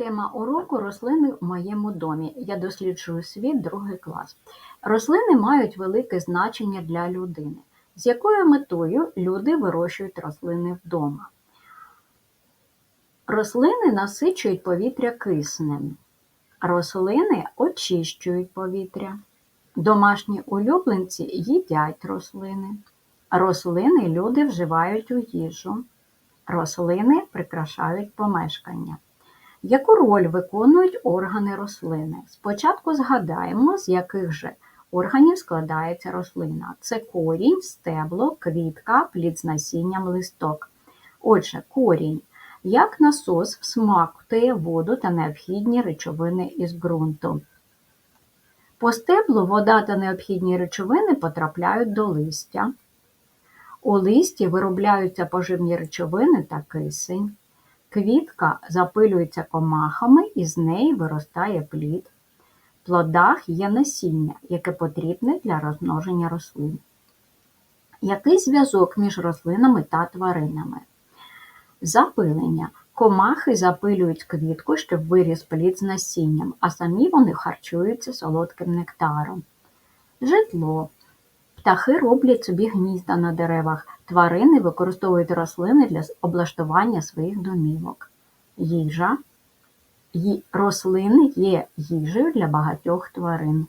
Тема уроку рослини в моєму домі. Я досліджую світ другий клас. Рослини мають велике значення для людини. З якою метою люди вирощують рослини вдома? Рослини насичують повітря киснем. Рослини очищують повітря. Домашні улюбленці їдять рослини. Рослини люди вживають у їжу. Рослини прикрашають помешкання. Яку роль виконують органи рослини? Спочатку згадаємо, з яких же органів складається рослина. Це корінь, стебло, квітка, плід з насінням, листок. Отже, корінь як насос всмактує воду та необхідні речовини із ґрунту. По стеблу вода та необхідні речовини потрапляють до листя. У листі виробляються поживні речовини та кисень. Квітка запилюється комахами і з неї виростає плід. В плодах є насіння, яке потрібне для розмноження рослин. Який зв'язок між рослинами та тваринами? Запилення. Комахи запилюють квітку, щоб виріс плід з насінням, а самі вони харчуються солодким нектаром. Житло. Птахи роблять собі гнізда на деревах, тварини використовують рослини для облаштування своїх домівок. Їжа. Рослини є їжею для багатьох тварин.